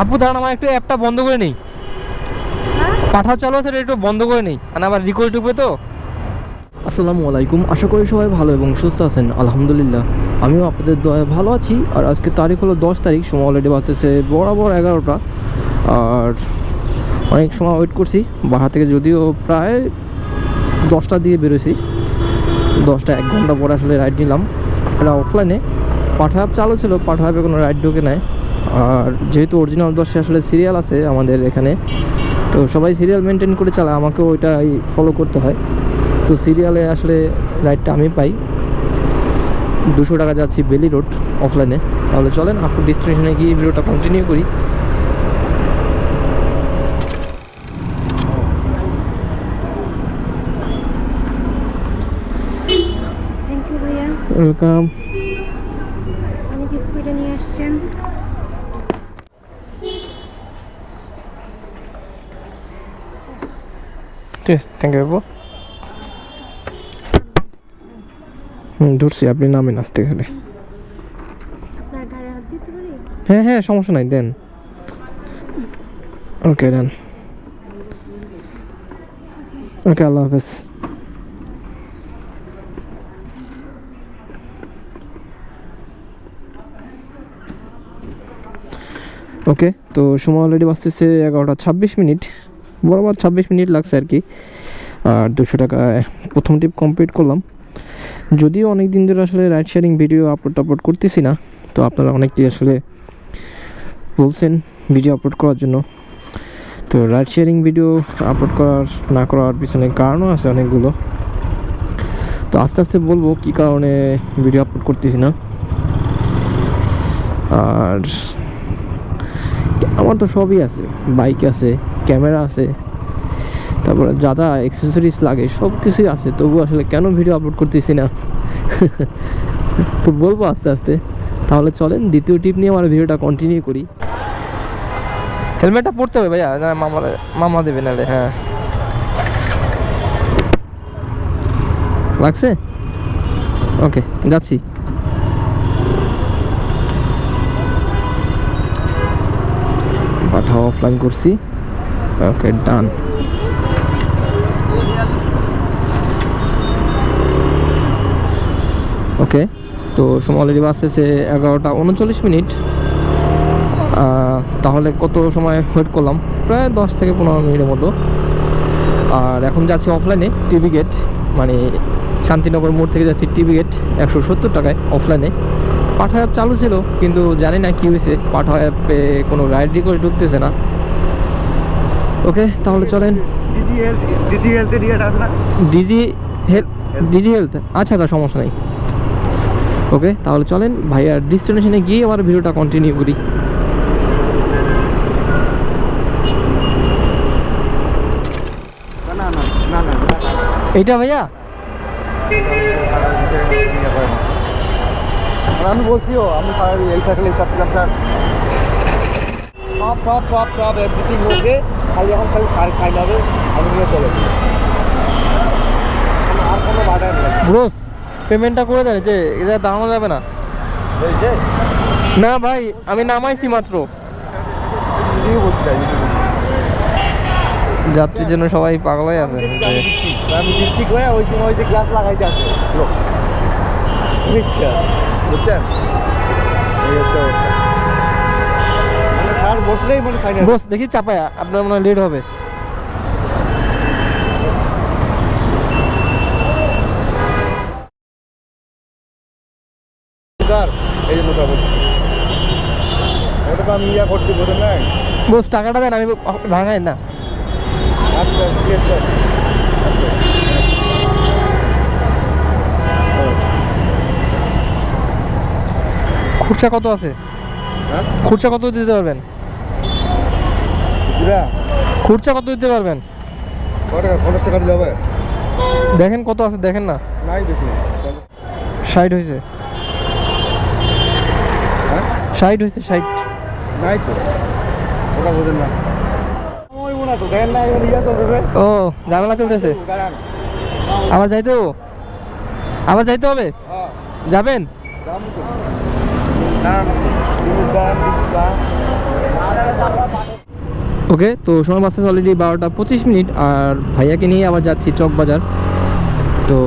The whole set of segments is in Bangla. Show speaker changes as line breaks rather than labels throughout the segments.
আপু দাঁড়ান আমার একটু অ্যাপটা বন্ধ করে নেই। পাঠা চালু আছে এটা একটু বন্ধ করে নেই। আর আবার রিকোয়েস্ট ঢুকবে তো।
আসসালামু আলাইকুম আশা করি সবাই ভালো এবং সুস্থ আছেন। আলহামদুলিল্লাহ আমিও আপনাদের দয়ায় ভালো আছি। আর আজকে তারিখ হলো দশ তারিখ সময় অলরেডি বাসতেছে বরাবর এগারোটা। আর অনেক সময় ওয়েট করছি বাসা থেকে যদিও প্রায় দশটা দিয়ে বেরোছি দশটা এক ঘণ্টা পরে আসলে রাইড নিলাম। এটা অফলাইনে পাঠা অ্যাপ চালু ছিল পাঠা অ্যাপে কোনো রাইড ঢোকে নেয় আর যেহেতু অরিজিনাল দশে আসলে সিরিয়াল আছে আমাদের এখানে তো সবাই সিরিয়াল মেনটেন করে চালায় আমাকেও ওইটাই ফলো করতে হয়। তো সিরিয়ালে আসলে রাইডটা আমি পাই। দুশো টাকা যাচ্ছি বেলি রোড অফলাইনে তাহলে চলেন আফটার ডেস্টিনেশনে গিয়ে ভিডিওটা কন্টিনিউ করি। ওয়েলকাম
অনেক স্পিডে নিয়ে আসছেন
ঠিক আছে থ্যাংক ইউ
ধরছি আপনি নামেন আসতে গেলে হ্যাঁ হ্যাঁ সমস্যা নাই দেন ওকে দেন ওকে আল্লাহ হাফেজ ওকে তো সময় অলরেডি বাঁচতেছে এগারোটা ছাব্বিশ মিনিট। বরাবর ছাব্বিশ মিনিট লাগছে আর কি। আর দুশো টাকায় প্রথম টিপ কমপ্লিট করলাম। যদিও অনেক দিন ধরে আসলে ride sharing video upload upload করতেছি না, তো আপনারা অনেকেই আসলে বলছেন ভিডিও আপলোড করার জন্য। তো রাইড শেয়ারিং ভিডিও আপলোড করার, না করার পিছনে কারণও আছে অনেকগুলো। তো আস্তে আস্তে বলব কী কারণে ভিডিও আপলোড করতেছি না। আর আমার তো সবই আছে বাইক আছে ক্যামেরা আছে তারপরে যা যা অ্যাক্সেসরিজ লাগে সব কিছুই আছে তবু আসলে কেন ভিডিও আপলোড করতেছি না? তো বলব আস্তে আস্তে। তাহলে চলেন দ্বিতীয় টিপ নিয়ে আমার ভিডিওটা কন্টিনিউ করি।
হেলমেটটা পড়তে হবে ভাইয়া না মামা মামা দেবে নাহলে হ্যাঁ।
লাগছে? ওকে যাচ্ছি। পাঠাও অফলাইন করছি। ওকে ডান ওকে তো সময় অলরেডি বাসতেছে এগারোটা উনচল্লিশ মিনিট। তাহলে কত সময় ওয়েট করলাম? প্রায় দশ থেকে পনেরো মিনিটের মতো। আর এখন যাচ্ছি অফলাইনে টিভি গেট মানে শান্তিনগর মোড় থেকে যাচ্ছি টিভি গেট একশো সত্তর টাকায় অফলাইনে পাঠা অ্যাপ চালু ছিল, কিন্তু জানি না কী হয়েছে পাঠা অ্যাপে কোনো রাইড রিকোয়েস্ট ঢুকতেছে না। ওকে তাহলে চলেন।
Health
DG health DG health. আচ্ছা আচ্ছা সমস্যা নেই। ওকে তাহলে চলেন। ভাইয়ার ডিস্টিনেশনে গিয়ে আবার ভিডিওটা কন্টিনিউ করি।
এইটা ভাইয়া?
আমি বলছিও আমি এই থাকলে সব সব সব সব এভরিথিং ওকে খালি এখন খালি খাই খাই যাবে আমি নিয়ে চলে আর কোনো বাধা নেই।
ব্রোস পেমেন্টটা করে দেন যে এটা দাঁড়ানো যাবে না।
হয়েছে?
না ভাই আমি নামাইছি মাত্র। যাত্রীর জন্য সবাই পাগলাই আছে। যে
আমি দিচ্ছি করে ওই সময় ওই যে গ্লাস লাগাইতে আছে লোক বুঝছেন? বুঝছেন মানে বসলেই মানে ফাইনাল
বস দেখি চাপায় আপনার মনে হয় লেট হবে।
এই মোটামুটি। তো আমি ইয়া করছি বোঝেন না
বস টাকাটা দেন আমি ভাঙাই না।
আচ্ছা ঠিক আছে।
খুচরা কত আছে?
হ্যাঁ?
খুচরা কত দিতে পারবেন? খুচরা কত দিতে পারবেন?
পঞ্চাশ টাকা দিলে হবে।
দেখেন কত আছে দেখেন না।
নাই বেশি।
ষাট হয়েছে।
হ্যাঁ?
ষাট হয়েছে ষাট।
নাই তো। ওটা বোঝেন না।
ও ঝামেলা চলতেছে। আবার যাইতে আবার যাইতে হবে?
হ্যাঁ।
যাবেন?
ওকে, তো সময় বাসে অলরেডি বারোটা পঁচিশ মিনিট, আর ভাইয়াকে নিয়ে আবার যাচ্ছি চকবাজার। তো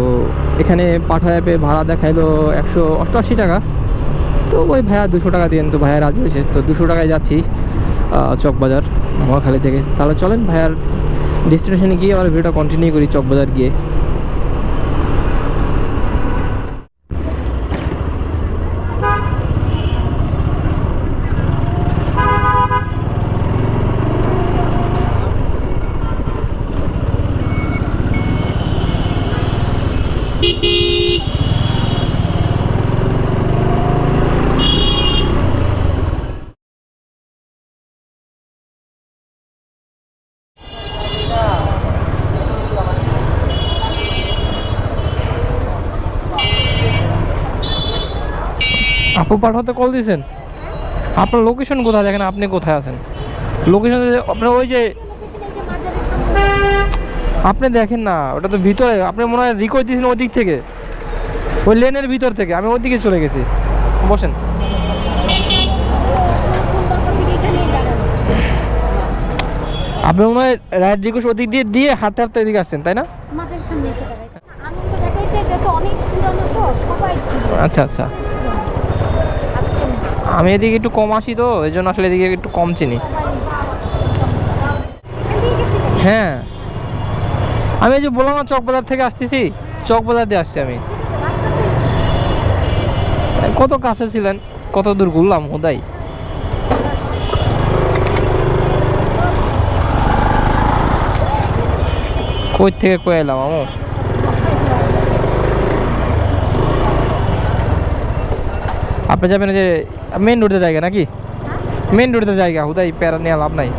এখানে পাঠা অ্যাপে ভাড়া দেখাইলো একশো অষ্টআশি টাকা। তো ওই ভাইয়া দুশো টাকা দিয়ে, তো ভাইয়া রাজি হয়েছে, তো দুশো টাকায় যাচ্ছি চকবাজার চক বাজার মহাখালী থেকে। তাহলে চলেন ভাইয়ার ডেস্টিনেশনে গিয়ে আবার ভিডিওটা কন্টিনিউ করি চকবাজার গিয়ে।
আপু পাঠাতে কল দিয়েছেন আপনার লোকেশন কোথায় দেখেন আপনি কোথায় আছেন? লোকেশন আপনার ওই যে আপনি দেখেন না ওটা তো ভিতরে আপনি মনে হয় রিকোয়েস্ট দিয়েছেন ওই দিক থেকে। ওই লেনের ভিতর থেকে আমি ওই দিকে চলে গেছি। বসেন। আপনি মনে হয় রাইট রিকোয়েস্ট ওদিক দিয়ে দিয়ে হাতে হাতে এদিকে আসছেন তাই না?
আচ্ছা সামনে এসে দাঁড়াই আমি তো দেখাইতে এটা তো অনেক পুরানো তো সবাই ছিল
আচ্ছা আচ্ছা
আজকে
আমি এদিকে একটু কম আসি তো, এই জন্য আসলে এদিকে একটু কম চিনি। হ্যাঁ। আমি এই যে বললাম না চকবাজার থেকে আসতেছি চকবাজার দিয়ে আসছি আমি। কত কাছে ছিলেন? কত দূর ঘুরলাম, হোদাই। কই থেকে কই এলাম, আমো? আপনি যাবেন যে মেন রোডের জায়গা নাকি? মেন রোডের জায়গা হুদাই প্যারা নিয়ে লাভ নাই।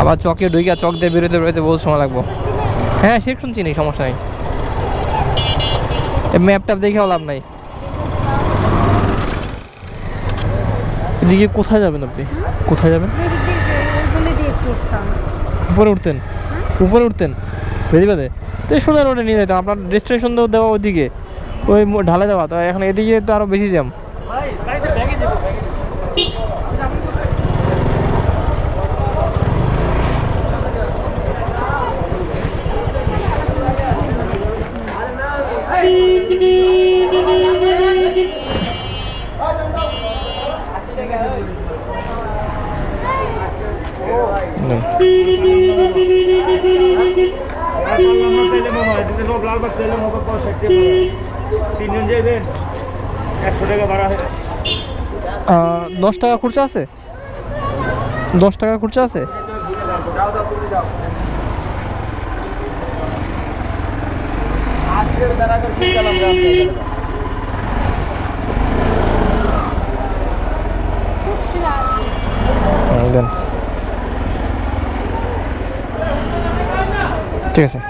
আবার চকে ঢুইকা চক দিয়ে বেরোতে বেরোতে বহুত সময় লাগবো। হ্যাঁ সে শুনছি নি সমস্যা নেই। ম্যাপ ট্যাপ দেখেও লাভ নাই। এদিকে কোথায় যাবেন আপনি? কোথায় যাবেন? উপরে উঠতেন? উপরে উঠতেন? বেরিবাদে তো সোজা রোডে নিয়ে যেতাম আপনার ডেস্টিনেশন তো দেওয়া ওইদিকে। ওই ঢালে দেওয়া তো এখন এদিকে তো আরও বেশি জ্যাম
তিনজন যাবেন একশো টাকা ভাড়া
দশ টাকা খরচা আছে? দশ টাকা খরচা আছে? ঠিক আছে।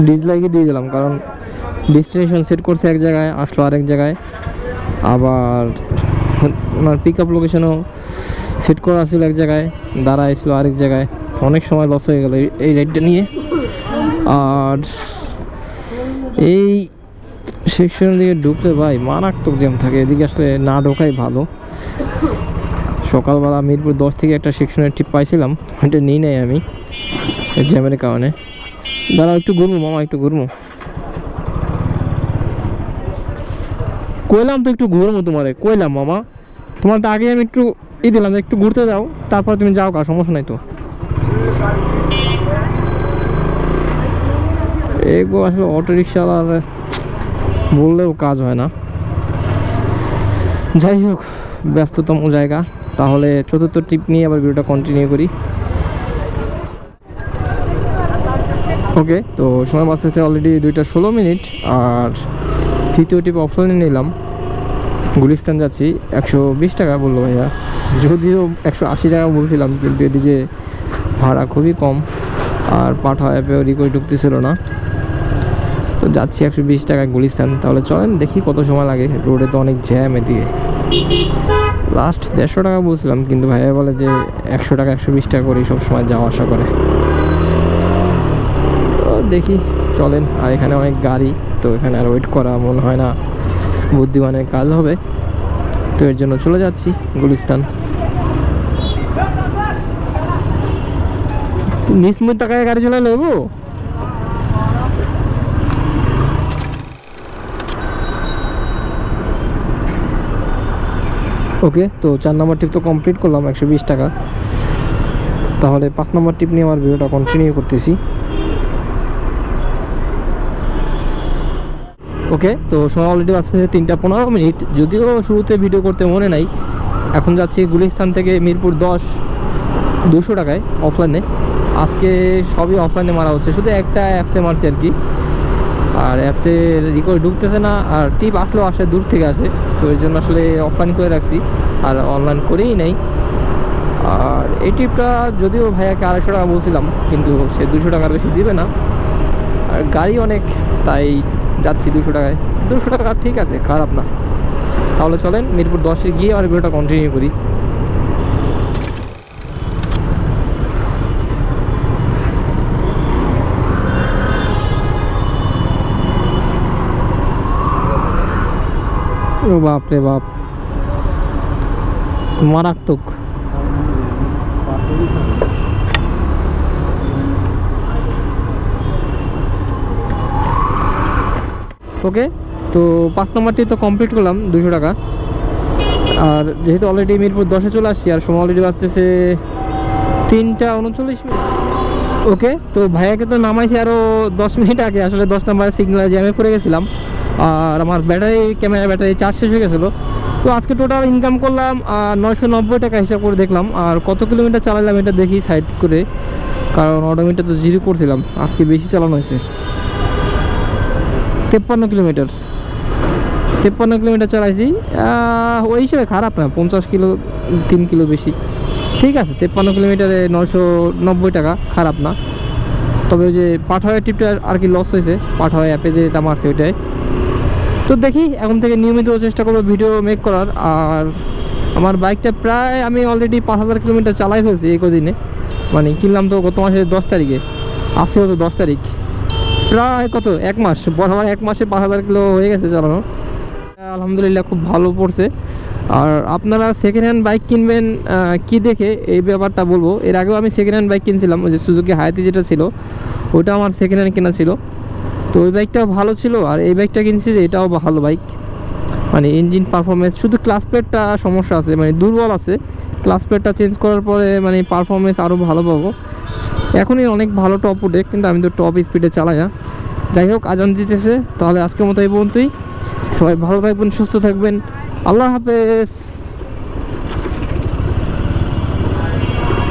ডিসলাইকে দিয়ে দিলাম, কারণ ডেস্টিনেশন সেট করছে এক জায়গায়, আসলো আরেক জায়গায়। আবার ওনার পিক আপ লোকেশনও সেট করা ছিল এক জায়গায়, দাঁড়াইছিল আরেক জায়গায়। অনেক সময় লস হয়ে গেল এই- রাইডটা নিয়ে। আর এই সেকশনের দিকে ঢুকলে ভাই মারাত্মক জ্যাম থাকে, এদিকে আসলে না ঢোকাই ভালো। সকালবেলা মিরপুর দশ থেকে একটা সেকশনের টিপ পাইছিলাম, ওইটা নিই নাই আমি জ্যামের কারণে। দাঁড়াও, একটু ঘুরবো, মামা, একটু ঘুরবো। কইলাম তো একটু ঘুরবো তোমারে, কইলাম মামা। তোমার তো আগে আমি একটু ই দিলাম একটু ঘুরতে যাও, তারপর তুমি যাও কা সমস্যা নাই তো। এগো, আসলে অটো রিক্সাওয়ালার বললেও কাজ হয় না। যাই হোক, ব্যস্ততম জায়গা। তাহলে চতুর্থ ট্রিপ নিয়ে আবার ভিডিওটা কন্টিনিউ করি। ওকে, তো সময় বাঁচতেছে অলরেডি দুইটা ষোলো মিনিট, আর তৃতীয় টিপ অফলাইনে নিলাম। গুলিস্তান যাচ্ছি, একশো বিশ টাকা বলল ভাইয়া। যদিও একশো আশি টাকা বলছিলাম, কিন্তু এদিকে ভাড়া খুবই কম, আর পাঠা অ্যাপেও রিকোয়েস্ট ঢুকতেছিল না। তো যাচ্ছি একশো বিশ টাকা গুলিস্তান, তাহলে চলেন দেখি কত সময় লাগে। রোডে তো অনেক জ্যাম এদিকে। লাস্ট দেড়শো টাকা বলছিলাম, কিন্তু ভাইয়া বলে যে একশো টাকা, একশো বিশ টাকা করে সব সময় যাওয়া আসা করে। দেখি, চলেন। আর এখানে অনেক গাড়ি, তো এখানে আর ওয়েট করা মনে হয় না। বুদ্ধিমানের কাজ হবে। তো এর জন্য চলে যাচ্ছি গুলিস্তান। নিসমুর টাকায় গাড়ি চালালে নেব? ওকে, তো চার নম্বর টিপ তো কমপ্লিট করলাম, একশো বিশ টাকা। তাহলে পাঁচ নম্বর টিপ নিয়ে আমার ভিডিওটা কন্টিনিউ করতেছি। ওকে? তো সময় অলরেডি আসতেছে তিনটা পনেরো মিনিট। যদিও শুরুতে ভিডিও করতে মনে নাই, এখন যাচ্ছি গুলিস্তান থেকে মিরপুর দশ, দুশো টাকায় অফলাইনে আজকে সবই অফলাইনে মারা হচ্ছে, শুধু একটা অ্যাপসে মারছি আর কি আর অ্যাপসে রিকোয়েস্ট ঢুকতেছে না, আর টিপ আসলেও আসে, দূর থেকে আসে। তো এর জন্য আসলে অফলাইন করে রাখছি, আর অনলাইন করেই নেই। আর এই টিপটা যদিও ভাইয়াকে আড়াইশো টাকা বলছিলাম, কিন্তু সে দুশো টাকার বেশি দিবে না। আর গাড়ি অনেক, তাই যাচ্ছি দুশো টাকায়। দুশো টাকা ঠিক আছে, খারাপ না। তাহলে চলেন, মিরপুর দশে গিয়ে আর ভিডিওটা কন্টিনিউ করি। ও বাপ রে বাপ। মারাত্মক। ওকে? তো পাঁচ নম্বরটি তো কমপ্লিট করলাম দুশো টাকা। আর যেহেতু অলরেডি মিরপুর দশে চলে আসছি, আর সময় অলরেডি বাজতেছে তিনটা উনচল্লিশ মিনিট। ওকে? তো ভাইয়াকে তো নামাইছি আরও দশ মিনিট আগে, আসলে দশ নম্বরের সিগনাল জ্যামে পড়ে গেছিলাম। আর আমার ব্যাটারি ক্যামেরা ব্যাটারি চার্জ শেষ হয়ে গেছিল। তো আজকে টোটাল ইনকাম করলাম নয়শো নব্বই টাকা হিসাব করে দেখলাম। আর কত কিলোমিটার চালালাম এটা দেখি সাইড করে। কারণ অটোমিটার তো জিরো করছিলাম, আজকে বেশি চালানো হয়েছে। তেপ্পান্ন কিলোমিটার। তেপ্পান্ন কিলোমিটার চালাইছি ওই হিসেবে খারাপ না, পঞ্চাশ কিলো, তিন কিলো বেশি। ঠিক আছে, তেপ্পান্ন কিলোমিটারে নশো নব্বই টাকা, খারাপ না। তবে ওই যে পাঠাওয়া ট্রিপটা আর কি লস হয়েছে পাঠাওয়া অ্যাপে যে এটা মারছে ওইটাই। তো দেখি, এখন থেকে নিয়মিত চেষ্টা করব ভিডিও মেক করার। আর আমার বাইকটা প্রায় আমি অলরেডি পাঁচ হাজার কিলোমিটার চালাই ফেলছি এই কদিনে। মানে কিনলাম তো গত মাসের দশ তারিখে। আসছে হতো দশ তারিখ। প্রায় কত? এক মাস। বরাবর এক মাসে পাঁচ হাজার কিলো হয়ে গেছে চালানো। আলহামদুলিল্লাহ খুব ভালো পড়ছে। আর আপনারা সেকেন্ড হ্যান্ড বাইক কিনবেন কি দেখে? এই ব্যাপারটা বলব। এর আগেও আমি সেকেন্ড হ্যান্ড বাইক কিনছিলাম, ওই যে সুজুকি হায়াতি যেটা ছিল ওটা আমার সেকেন্ড হ্যান্ড কেনা ছিল। তো ওই বাইকটাও ভালো ছিল, আর এই বাইকটা কিনছি যে এটাও ভালো বাইক মানে ইঞ্জিন পারফরমেন্স শুধু ক্লাস প্লেটটা সমস্যা আছে মানে দুর্বল আছে। ক্লাস প্লেটটা চেঞ্জ করার পরে মানে পারফরমেন্স আরও ভালো পাবো। এখনই অনেক ভালো টপ উঠে, কিন্তু আমি তো টপ স্পিডে চালাই না। যাই হোক, আজান দিতেছে, তাহলে আজকের মতো এই পর্যন্তই। সবাই ভালো থাকবেন, সুস্থ থাকবেন। আল্লাহ হাফেজ।